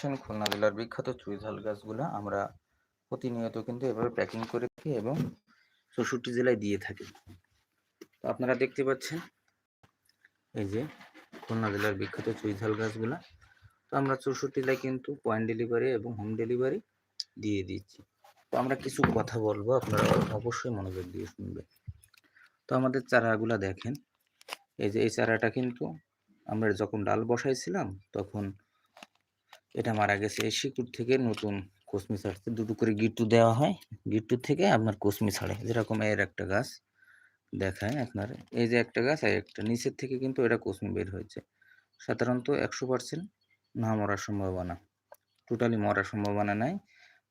পাচ্ছেন খুলনা জেলার বিখ্যাত চুইঝাল গাছগুলা আমরা প্রতিনিয়ত কিন্তু এভাবে প্যাকিং করে থাকি এবং চৌষট্টি জেলায় দিয়ে থাকি। তো আপনারা দেখতে পাচ্ছেন, এই যে খুলনা জেলার বিখ্যাত চুইঝাল গাছগুলা। তো আমরা চৌষট্টি জেলায় কিন্তু পয়েন্ট ডেলিভারি এবং হোম ডেলিভারি দিয়ে দিচ্ছি। তো আমরা কিছু কথা বলব, আপনারা অবশ্যই মনোযোগ দিয়ে শুনবেন। তো আমাদের চারাগুলা দেখেন, এই যে এই চারাটা কিন্তু আমরা যখন ডাল বসাইছিলাম, তখন এটা মারা গেছে। এই থেকে নতুন কোসমি ছাড়ছে দুটো করে গিট্টু দেওয়া হয়। গিট্টু থেকে আপনার কোসমি ছাড়ে যেরকম এর একটা গাছ দেখায় আপনার। এই যে একটা গাছ আর একটা। নিচের থেকে কিন্তু এটা কোসমি বের হয়েছে। সাধারণত একশো পার্সেন্ট না মরার সম্ভাবনা। টোটালি মরার সম্ভাবনা নাই।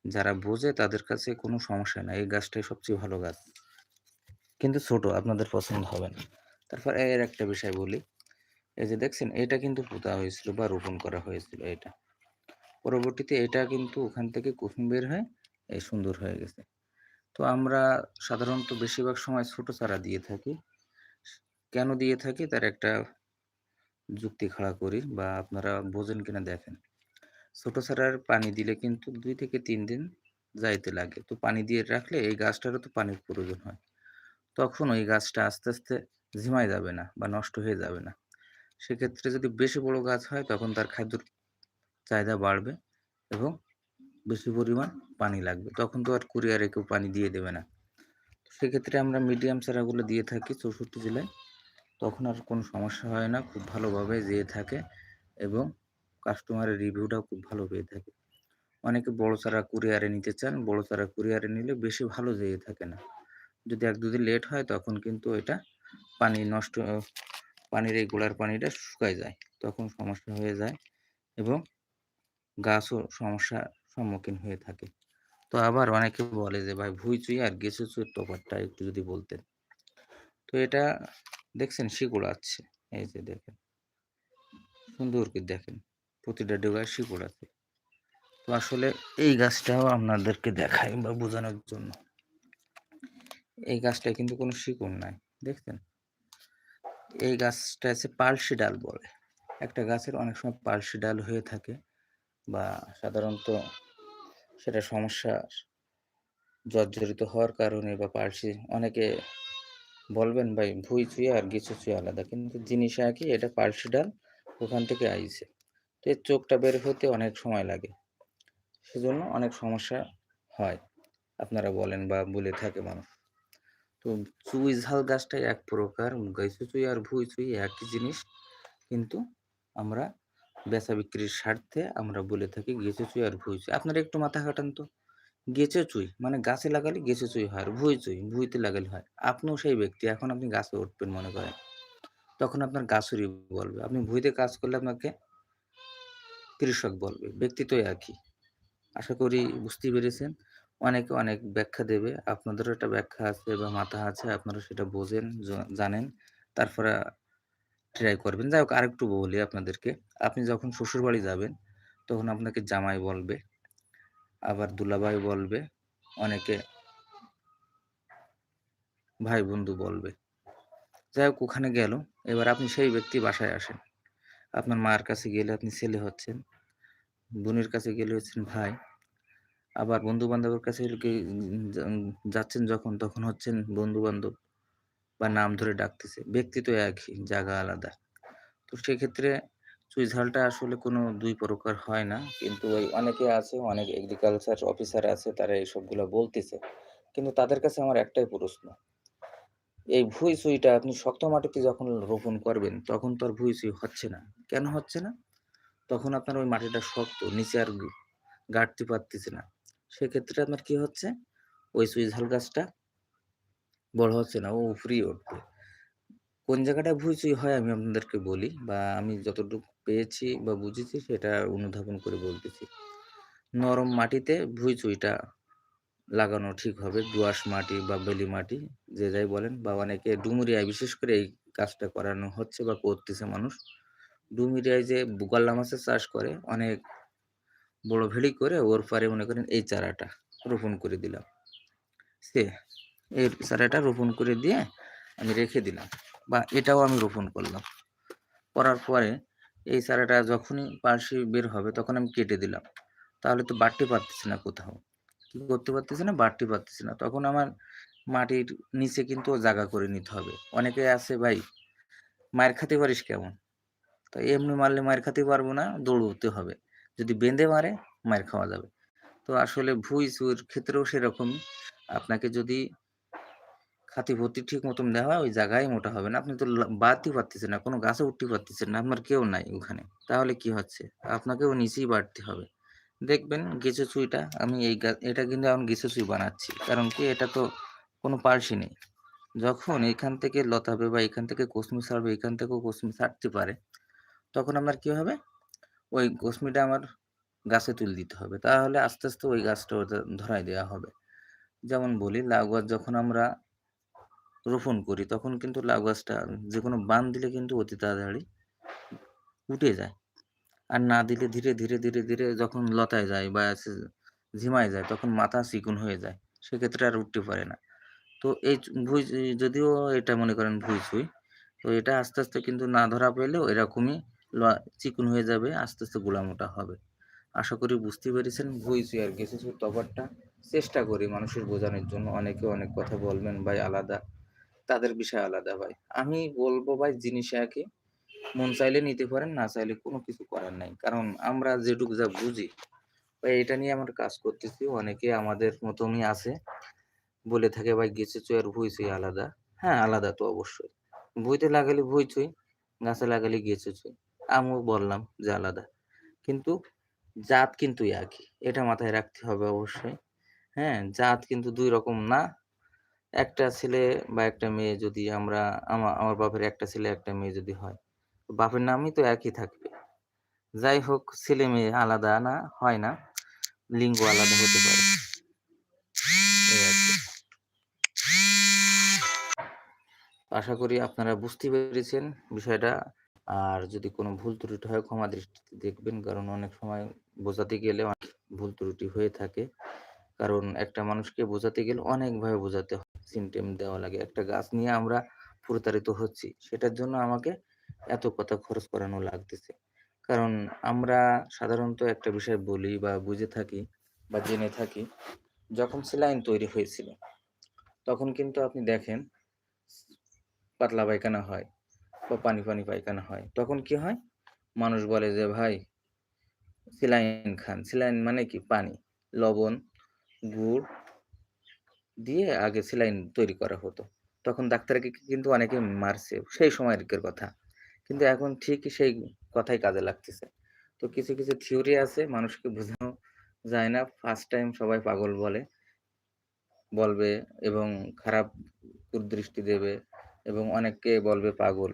যারা বোঝে তাদের কাছে কোনো সমস্যা নাই। এই গাছটাই সবচেয়ে ভালো গাছ। কিন্তু ছোট, আপনাদের পছন্দ হবে না। তারপর এর একটা বিষয় বলি। এই যে দেখছেন, এটা কিন্তু পোতা হয়েছিল বা রোপণ করা হয়েছিল এটা। পরবর্তীতে এটা কিন্তু ওখান থেকে কুসুম বের হয় এই সুন্দর হয়ে গেছে। তো আমরা সাধারণত বেশিরভাগ সময় ছোট চারা দিয়ে থাকি। কেন দিয়ে থাকি? তার একটা যুক্তি খাড়া করি বা আপনারা বোঝেন কিনা দেখেন। ছোট চারার পানি দিলে কিন্তু দুই থেকে তিন দিন যাইতে লাগে। তো পানি দিয়ে রাখলে এই গাছটারও তো পানির প্রয়োজন হয়। তখন ওই গাছটা আস্তে আস্তে ঝিমাই যাবে না বা নষ্ট হয়ে যাবে না। সেক্ষেত্রে যদি বেশি বড় গাছ হয়, তখন তার খাদ্যর চাহিদা বাড়বে এবং বেশি পরিমাণ পানি লাগবে। তখন তো আর কুরিয়ারে কেউ পানি দিয়ে দেবে না। সেক্ষেত্রে আমরা মিডিয়াম চারাগুলো দিয়ে থাকি চৌষট্টি জেলায়। তখন আর কোনো সমস্যা হয় না, খুব ভালোভাবে যেয়ে থাকে এবং কাস্টমারের রিভিউটাও খুব ভালো পেয়ে থাকে। অনেকে বড় চারা কুরিয়ারে নিতে চান, বড় চারা কুরিয়ারে নিলে বেশি ভালো যেয়ে থাকে না। যদি এক দুদিন লেট হয়, তখন কিন্তু এটা পানি নষ্ট, পানির এই গোড়ার পানিটা শুকায় যায়। তখন সমস্যা হয়ে যায় এবং গাছও সমস্যার সম্মুখীন হয়ে থাকে। তো আবার অনেকে বলে যে, ভাই, ভুই চুই আর গেছু চুইয়ের তফাতটা একটু যদি বলতেন? তো এটা দেখছেন শিকড় আছে, এই যে দেখেন। সুন্দর করে দেখেন, প্রতিটা ডোগায় শিকড় আছে। তো আসলে এই গাছটাও আপনাদেরকে দেখাই বা বোঝানোর জন্য। এই গাছটায় কিন্তু কোনো শিকড় নাই, দেখছেন? এই গাছটা আছে পালসি ডাল বলে। একটা গাছের অনেক সময় পালসি ডাল হয়ে থাকে। বা সাধারণত সেটা সমস্যা জর্জরিত হওয়ার কারণে বা পালসি অনেকে বলবেন, ভাই, ভুই চুয়ে আর গিচু চুয়ে আলাদা। কিন্তু জিনিস একই এটা পালসি ডাল, ওখান থেকে আইছে। তো এর চোখটা বের হতে অনেক সময় লাগে। সেজন্য অনেক সমস্যা হয়, আপনারা বলেন বা বলে থাকে মানুষ। তো চুই ঝাল গাছটাই এক প্রকার, গাইছু চুই আর ভুই চুই একই জিনিস। কিন্তু আমরা বেচা বিক্রির স্বার্থে আমরা বলে থাকি গেছে চুই আর ভুই চুই। আপনারা একটু মাথা কাটান তো। গেছে চুই মানে গাছে লাগালে গেছে চুই হয় আর ভুই চুই, ভুইতে লাগালে হয়। আপনিও সেই ব্যক্তি, এখন আপনি গাছে উঠবেন মনে করেন। তখন আপনার গাছুরি বলবে। আপনি ভুইতে কাজ করলে আপনাকে কৃষক বলবে। ব্যক্তি তো একই। আশা করি বুঝতে পেরেছেন। অনেকে অনেক ব্যাখ্যা দেবে। আপনাদেরও একটা ব্যাখ্যা আছে বা মাথা আছে, আপনারা সেটা বোঝেন জানেন। তারপরে ট্রাই করবেন। যাই হোক, আরেকটু বলি আপনাদেরকে। আপনি যখন শ্বশুর বাড়ি যাবেন, তখন আপনাকে জামাই বলবে, আবার দুলাভাই বলবে, অনেকে ভাই বন্ধু বলবে। যাই হোক, ওখানে গেল। এবার আপনি সেই ব্যক্তি বাসায় আসেন। আপনার মার কাছে গেলে আপনি ছেলে হচ্ছেন, বোনের কাছে গেলে হচ্ছেন ভাই, আবার বন্ধু বান্ধবের কাছে যাচ্ছেন যখন, তখন হচ্ছেন বন্ধু বান্ধব বা নাম ধরে ডাকতেছে। ব্যক্তি তো একই, জায়গা আলাদা। তো সেক্ষেত্রে চুইঝালটা আসলে কোনো দুই প্রকার হয় না। কিন্তু ওই অনেকে আছে, অনেক এগ্রিকালচার অফিসার আছে, তারা এইসবগুলো বলতেছে। কিন্তু তাদের কাছে আমার একটাই প্রশ্ন। এই ভুই চুইটা আপনি শক্ত মাটিতে যখন রোপণ করবেন, তখন তো আর ভুই চুই হচ্ছে না। কেন হচ্ছে না? তখন আপনার ওই মাটিটা শক্ত, নিচে আর গাঁটতে পারতেছে না। সেক্ষেত্রে আপনার কি হচ্ছে? ওই সুইঝাল গাছটা বড় হচ্ছে না, ও ফ্রি উঠবে। কোন জায়গাটা ভুইচুই হয় আমি আপনাদেরকে বলি বা আমি যতটুকু পেয়েছি বা বুঝেছি সেটা অনুধাবন করে বলতেছি। নরম মাটিতে ভুইচুইটা লাগানো ঠিক হবে দোয়াশ মাটি বা বেলি মাটি, যে যাই বলেন বা অনেকে ডুমুরিয়ায় বিশেষ করে এই কাজটা করানো হচ্ছে বা করতেছে মানুষ। ডুমুরিয়ায় যে বুকাল্লা মাছের চাষ করে, অনেক বড় ভেড়ি করে ওর পরে মনে করেন এই চারাটা রোপণ করে দিলাম। সে এই চারাটা রোপণ করে দিয়ে আমি রেখে দিলাম বা এটাও আমি রোপণ করলাম। করার পরে এই চারাটা যখনই পার্শ্বে বের হবে তখন আমি কেটে দিলাম। তাহলে তো বাড়তে পারতেছি না কোথাও। কি করতে পারতেছি না? বাড়তে পারতেছি না। তখন আমার মাটির নিচে কিন্তু জায়গা করে নিতে হবে। অনেকে আছে ভাই, মায়ের খেতে পারিস কেমন? তো এমনি মারলে মায়ের খেতে পারব না, দৌড়তে হবে। যদি বেঁধে মারে, মায়ের খাওয়া যাবে। তো আসলে ভুই চুর ক্ষেত্রেও সেরকমই। আপনাকে যদি খাতি ভর্তি ঠিক মতন দেওয়া হয় ওই জায়গায় মোটা হবে না। আপনি তো বাড়তে পারতেছেন না, কোনো গাছে উঠতে পারতেছেন না, আপনার কেউ নাই ওখানে। তাহলে কি হচ্ছে? আপনাকেও নিচেই বাড়তে হবে। দেখবেন গেছো চুইটা, আমি এই এটা কিন্তু এখন গেছো চুই বানাচ্ছি। কারণ কি এটা তো কোনো পার্সি নেই। যখন এখান থেকে লতাবে বা এখান থেকে কসমি ছাড়বে, এখান থেকেও কসমি ছাড়তে পারে, তখন আপনার কি হবে? ওই কসমিটা আমার গাছে তুলে দিতে হবে। তাহলে আস্তে আস্তে ওই গাছটা ধরাই দেওয়া হবে। যেমন বলি, লাউ গাছ যখন আমরা রোপণ করি, তখন কিন্তু লাউ গাছটা যে কোনো বান দিলে কিন্তু অতি তাড়াতাড়ি উঠে যায়। আর না দিলে ধীরে ধীরে ধীরে ধীরে যখন লতায় যায় বা ঝিমায় যায় তখন মাথা চিকুন হয়ে যায়, সেক্ষেত্রে আর উঠতে পারে না। তো এই ভুই যদিও এটা মনে করেন ভুই চুই, তো এটা আস্তে আস্তে কিন্তু না ধরা পেলেও এরকমই চিকুন হয়ে যাবে, আস্তে আস্তে গোলা মোটা হবে। আশা করি বুঝতে পেরেছেন, ভুই চুই আর গেছে চুই তফাৎটা। চেষ্টা করি মানুষের বোঝানোর জন্য, অনেকে অনেক কথা বলবেন, ভাই আলাদা। তাদের বিষয় আলাদা ভাই। আমি বলব ভাই জিনিস একই, মন চাইলে নিতে পারেন, না চাইলে কোনো কিছু করার নাই। কারণ আমরা যেটুকু যা বুঝি, ভাই এটা নিয়ে আমরা কাজ করতেছি, অনেকে আমাদের মতনই আছে। বলে থাকে ভাই গেছে চুই আর ভুই চুই আলাদা। হ্যাঁ আলাদা তো অবশ্যই। ভুইতে লাগালে ভুই চুই গাছে লাগালে গেছে চুই। আমিও বললাম যে আলাদা। কিন্তু জাত কিন্তু একই, এটা মাথায় রাখতে হবে অবশ্যই। হ্যাঁ জাত কিন্তু দুই রকম না একটা ছেলে বা একটা মেয়ে যদি আমরা, আমা, আমার বাপের একটা ছেলে, একটা মেয়ে যদি হয়, বাপের নামই তো একই থাকবে। যাই হোক, ছেলে মেয়ে আলাদা না, হয় না, লিঙ্গ আলাদা হতে পারে। আশা করি আপনারা বুঝতে পেরেছেন বিষয়টা। আর যদি কোনো ভুল ত্রুটি হয়, ক্ষমা দৃষ্টিতে দেখবেন, কারণ অনেক সময় বোঝাতে গেলে অনেক ভুল ত্রুটি হয়ে থাকে। কারণ একটা মানুষকে বোঝাতে গেলে অনেকভাবে বোঝাতে হয়। সিমটেম দেওয়া লাগে, একটা গাছ নিয়ে আমরা প্রতারিত হচ্ছি, সেটার জন্য আমাকে এত কথা খরচ করানো লাগতেছে। কারণ আমরা সাধারণত একটা বিষয় বলি বা বুঝে থাকি বা জেনে থাকি, যখন সেলাইন তৈরি হয়েছিল, তখন কিন্তু আপনি দেখেন, পাতলা পায়খানা হয় বা পানি পানি পায়খানা হয়, তখন কি হয়? মানুষ বলে যে, ভাই, সেলাইন খান। সেলাইন মানে কি? পানি, লবণ গুড় দিয়ে আগে সেলাইন তৈরি করা হতো। তখন ডাক্তারকে কিন্তু অনেকে মারছে, সেই সময়কার কথা। কিন্তু এখন ঠিকই সেই কথাই কাজে লাগতেছে। তো কিছু কিছু থিওরি আছে, মানুষকে বোঝানো যায় না। ফার্স্ট টাইম সবাই পাগল বলে। বলবে এবং খারাপ কুদৃষ্টি দেবে এবং অনেককে বলবে পাগল।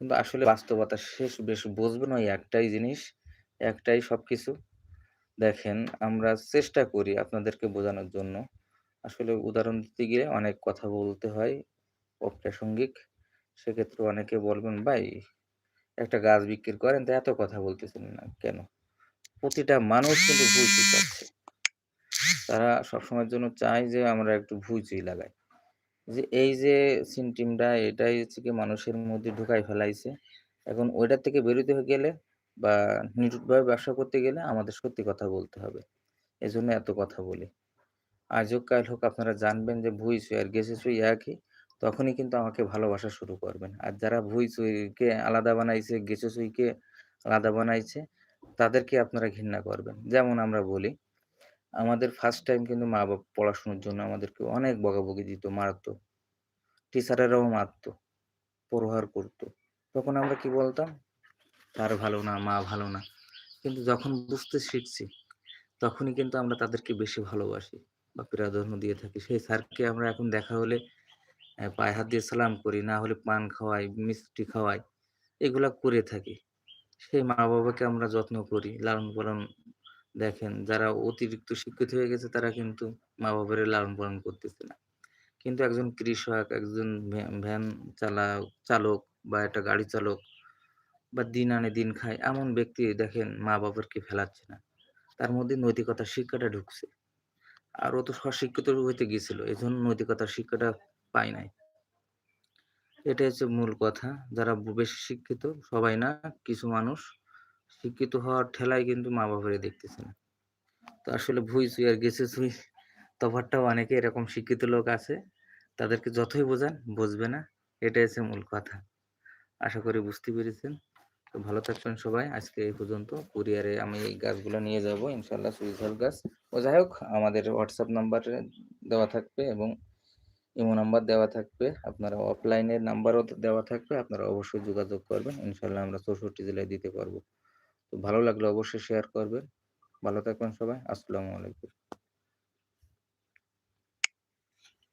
কিন্তু আসলে বাস্তবতা শেষ বেশ বুঝবেন ওই একটাই জিনিস, একটাই সবকিছু। দেখেন, আমরা চেষ্টা করি আপনাদেরকে বোঝানোর জন্য। আসলে উদাহরণ দিতে গিয়ে অনেক কথা বলতে হয় অপ্রাসঙ্গিক। সেক্ষেত্রে অনেকে বলবেন, ভাই, একটা গাছ বিক্রি করেন তো এত কথা বলতেছেন না কেন? প্রতিটা মানুষ কিন্তু ভুল চাচ্ছে তারা সবসময়ের জন্য চায় যে আমরা একটু ভুইচুই লাগাই। যে এই যে সিনটিমটা, এটাই হচ্ছে কি মানুষের মধ্যে ঢুকাই ফেলাইছে। এখন ওইটার থেকে বেরোতে গেলে বা নিটুটভাবে ব্যবসা করতে গেলে আমাদের সত্যি কথা বলতে হবে। এজন্য এত কথা বলি। আজ হোক কাল হোক আপনারা জানবেন যে ভুই চুই আর গেছে চুই একই, তখনই কিন্তু আমাকে ভালোবাসা শুরু করবেন। আর যারা ভুই চুইকে আলাদা বানাইছে, গেছে চুইকে আলাদা বানাইছে, তাদেরকে আপনারা ঘৃণা করবেন। যেমন আমরা বলি, আমাদের ফার্স্ট টাইম কিন্তু মা বাবা পড়াশোনার জন্য আমাদেরকে অনেক বকাবকি দিত, মারতো। টিচারেরাও মারতো, প্রহার করতো। তখন আমরা কি বলতাম? তার ভালো না, মা ভালো না। কিন্তু যখন বুঝতে শিখছি, তখনই কিন্তু আমরা তাদেরকে বেশি ভালোবাসি বা প্রাধান্য দিয়ে থাকি। সেই স্যারকে আমরা এখন দেখা হলে পায়ে হাত দিয়ে সালাম করি, না হলে পান খাওয়াই, মিষ্টি খাওয়াই, এগুলা করে থাকি। সেই মা বাবাকে আমরা যত্ন করি লালন পালন দেখেন, যারা অতিরিক্ত শিক্ষিত হয়ে গেছে, তারা কিন্তু মা বাবার লালন পালন করতেছে না। কিন্তু একজন কৃষক, একজন ভ্যা- ভ্যান চালা, চালক বা একটা গাড়ি চালক বা দিন আনে দিন খায়, এমন ব্যক্তি দেখেন মা বাবারকে ফেলাচ্ছে না। তার মধ্যে নৈতিকতার শিক্ষাটা ঢুকছে। আর ও তো স্বশিক্ষিত হইতে গেছিল এই জন্য নৈতিকতার শিক্ষাটা পায় নাই। এটা হচ্ছে মূল কথা, যারা বেশি শিক্ষিত, সবাই না, কিছু মানুষ শিক্ষিত হওয়ার ঠেলায় কিন্তু মা বাবারে দেখতেছে না। তো আসলে ভুই চুই আর গেছে চুই, তফাৎটাও অনেকে এরকম শিক্ষিত লোক আছে, তাদেরকে যতই বোঝান, বুঝবে না, এটাই হচ্ছে মূল কথা। আশা করি বুঝতে পেরেছেন। তো ভালো থাকবেন সবাই। আজকে এই পর্যন্ত। কুরিয়ারে আমি এই গাছগুলো নিয়ে যাব ইনশাল্লাহ সুইঝাল গাছ। ও যাই হোক, আমাদের হোয়াটসঅ্যাপ নাম্বারে দেওয়া থাকবে এবং ইমো নাম্বার দেওয়া থাকবে। আপনারা অফলাইনের নাম্বারও দেওয়া থাকবে। আপনারা অবশ্যই যোগাযোগ করবেন। ইনশাল্লাহ আমরা চৌষট্টি জেলায় দিতে পারব। তো ভালো লাগলে অবশ্যই শেয়ার করবেন। ভালো থাকবেন সবাই। আসসালামু আলাইকুম।